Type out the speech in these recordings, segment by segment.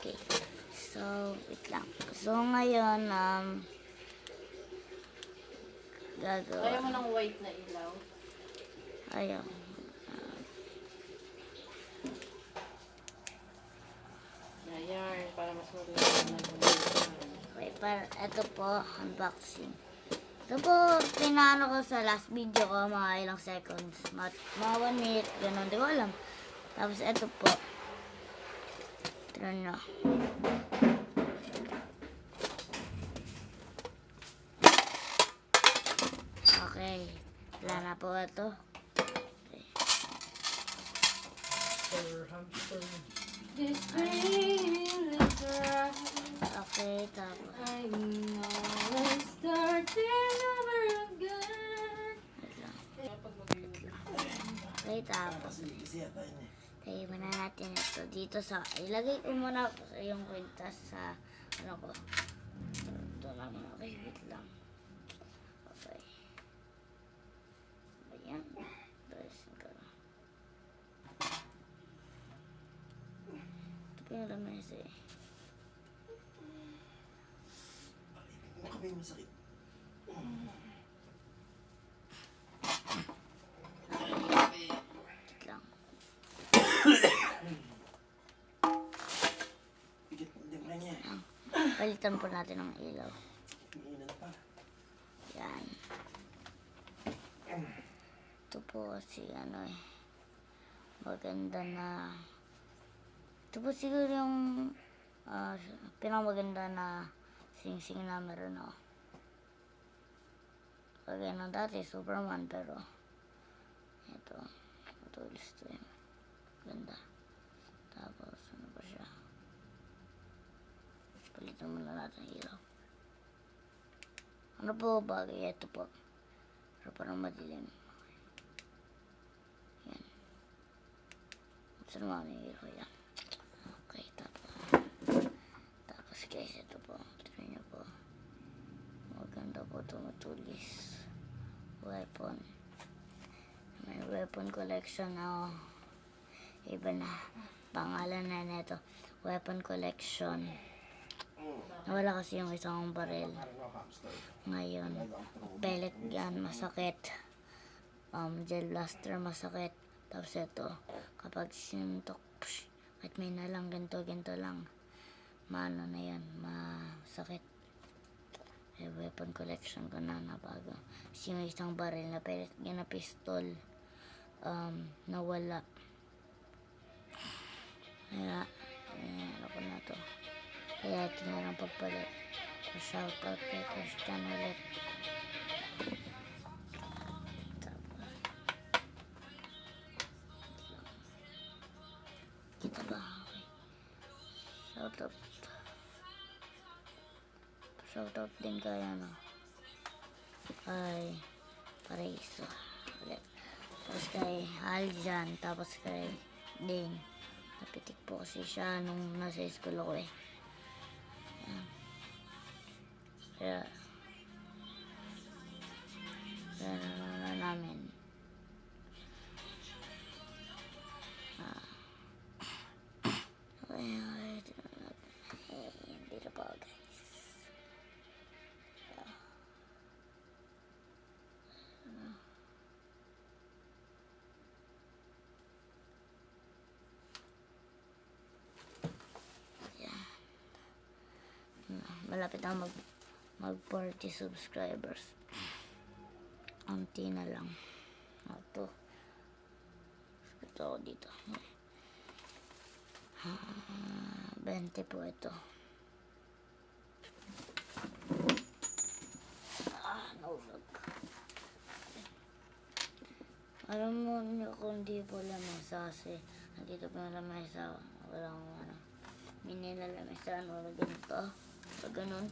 Okay. So, wait lang. So, ngayon, um, gagawa. Ayaw mo ng white na ilaw. Ayaw. Ayan, para mas maliwanag. Okay, para, ito po, unboxing. Ito po, pinano ko sa last video ko, mga ilang seconds. Mga, mga one minute, ganun, di ko alam. Tapos, ito po. Nyo. Okay. Wala na po ito. This feeling is right. Okay, tapos. I know it's starting over again. Okay, tapos. Tayo muna natin ito dito sa, ilagay ko muna sa yung kwintas sa, ano ko. Ito lang okay, wait lang. Okay. Ayan. Pressing ko lang. Ito po yung lamesa eh. Baka may masakit. Wait Palitan po natin ng ilaw. Yan. Ito po kasi ano eh. Maganda na. Ito po siguro yung ah, pinakamaganda na sing-sing na meron ako. Kagaya ng dati, Superman, pero ito, matulis to yun. Ganda. Tapos, ano pa siya? Palitan muna natin ilaw. Ano po bagay? Ito po. Pero parang madilim. Yan. Saan ang ilaw yan? Okay, tapos. Tapos guys, ito po. Tignan niyo po. Maganda po ito matulis. Weapon. May weapon collection ako. Iba na. Pangalan na nito. Weapon collection. Nawala kasi yung isang baril. Ngayon, pellet gun, masakit. Um, gel blaster, masakit. Tapos ito, kapag sinuntok, psh, at may na lang, ganito, ganito lang. Maano na yan, masakit. Eh, weapon collection ko na na bago. Kasi yung isang baril na pellet gun na pistol, um, nawala. Kaya, eh, ano ko na to. Kaya ito na lang pagpalit. Shoutout kay Christian ulit. Kita ba? Shoutout. Shoutout din kay ano. Kay Paraiso. Ulit. Tapos kay Aljan. Tapos kay Ding. Napitik po kasi siya nung nasa school ako eh. Kaya, kaya na namin. Ah. Okay, okay. tingnan natin. Eh, hindi na pa, guys. Malapit na mag mag 40 subscribers. Unti na lang. Ito. Ito ako dito. Ah, 20 po ito. Ah, naulog. Alam mo niyo kung di po lamesa kasi nandito pa yung lamesa. Walang ano. Mini na lamesa. Ano ganito. Pag ganun.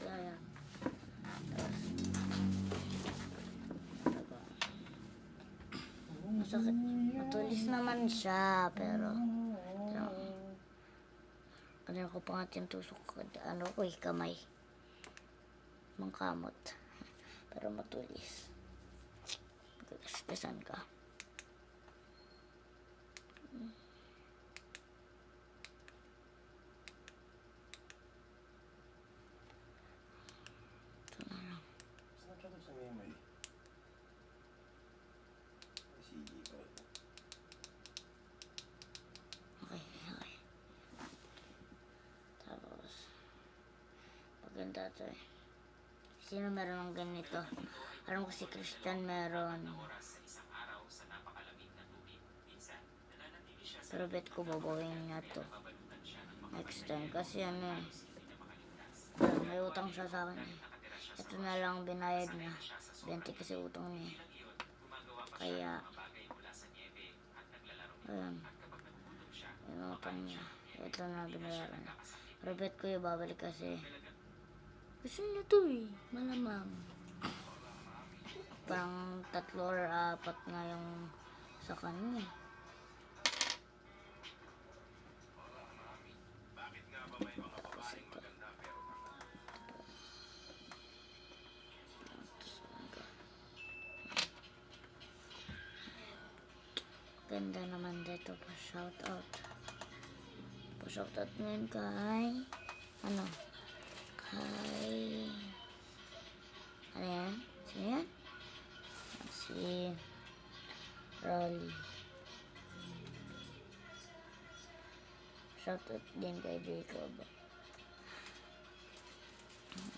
Kaya yan. Masakit. Matulis naman siya, pero... pero kanina ko pa nga tinusok ano ko eh, kamay. Mangkamot. Pero matulis. Gagasgasan ka. Eh. Sino meron ng ganito? Alam ko si Christian meron. Pero bet ko babawin niya to. Next time. Kasi ano eh. May utang siya sa akin eh. Ito na lang ang binayad niya. 20 kasi utang niya. eh. Kaya, ayun. Yung utang niya. Ito na binayaran niya. Pero bet ko yung babalik kasi gusto niya to eh. Malamang. Parang tatlo or apat nga yung sa kanya. Tapos ito. Ganda naman dito pa shout out. Pa shout out ngayon kay ano? Shout out din kay Jacob.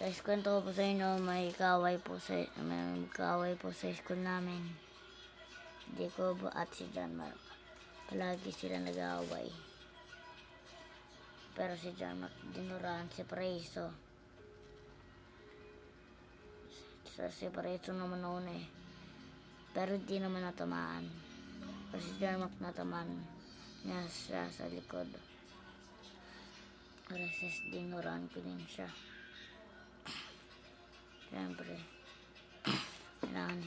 Guys, kwento ko po sa inyo, may kaway po sa, may kaway po sa school namin. Jacob at si John Mark. Palagi sila nag-aaway. Pero si John Mark dinuraan si Preso. Sa si Preso naman noon eh. Pero di naman natamaan. Pero si John Mark natamaan niya siya sa likod. Kasi dinuraan ko din siya. Siyempre. Kailangan.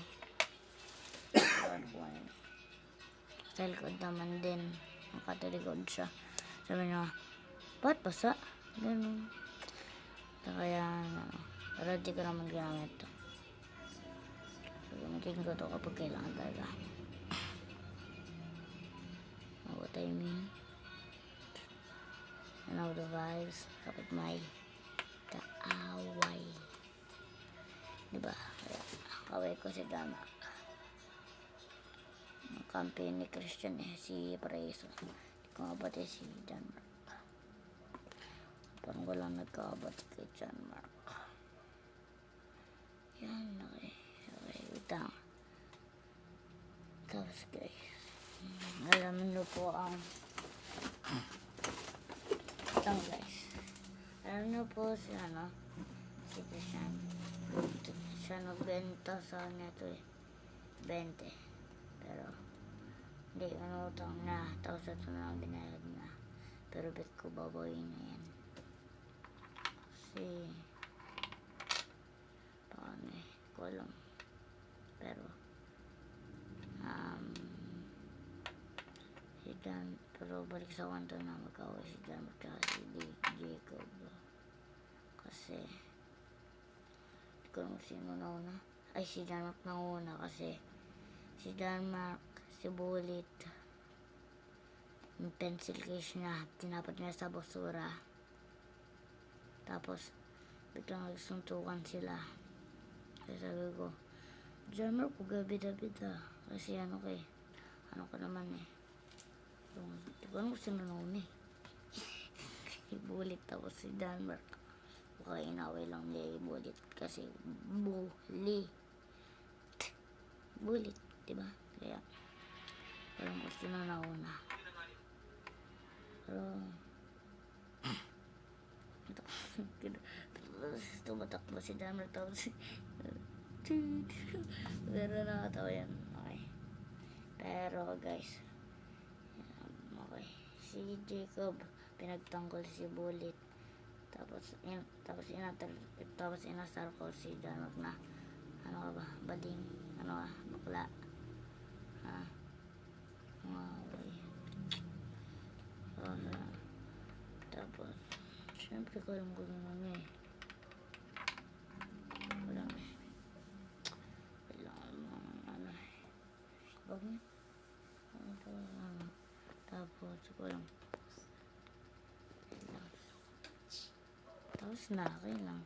Sa likod naman din. Nakatalikod siya. Sabi niya, ba't basa? Ganun. Kaya, ano, pero di ko naman ginamit to. So, gamitin ko to kapag kailangan talaga. What I mean? Know the vibes kapag may kaaway. Diba? Kaya, kaway ko si Dama. Ang kampi ni Christian eh, si Preso. Hindi ko mabati si John Mark. Parang walang nagkabati kay Mark. Yan, okay. Okay, utang. Tapos guys, alam niyo po ang utang guys. Alam niyo po si ano, si Christian. Siya nagbenta sa neto eh. 20. Pero, hindi ko utang na. Tapos ito na ang binayad na. Pero bet ko babayin na yan. Kasi, paano eh. Ko alam. Pero, um, si Dan, pero balik sa kwanto na magkaway si Dan at si Jacob. Kasi, hindi ko alam kung sino nauna. Ay, si Danmark nauna kasi si Danmark, si Bullet, yung pencil case niya, tinapat niya sa basura. Tapos, biglang nagsuntukan sila. Kaya sabi ko, Jammer, pagabida-bida. Kasi ano kay, ano ka naman eh. Di ko nauna eh. si Bullet tapos si Denmark. Baka inaway lang ni Bullet kasi bully. Bullet, di ba? Kaya, parang gusto na nauna. Pero, tumatakbo si Denmark tapos pero nakatawa yan. Okay. Pero guys, okay. Si Jacob, pinagtanggol si Bullet. Tapos, in, tapos inatar, tapos inasar ko si Janot na, ano ba, bading, ano ka, bakla. Ha? Okay. So, ah, tapos, syempre ko alam ko naman eh. Wala eh. Kailangan mo, ano eh. Wag mo. Lang. Tapos na, okay lang.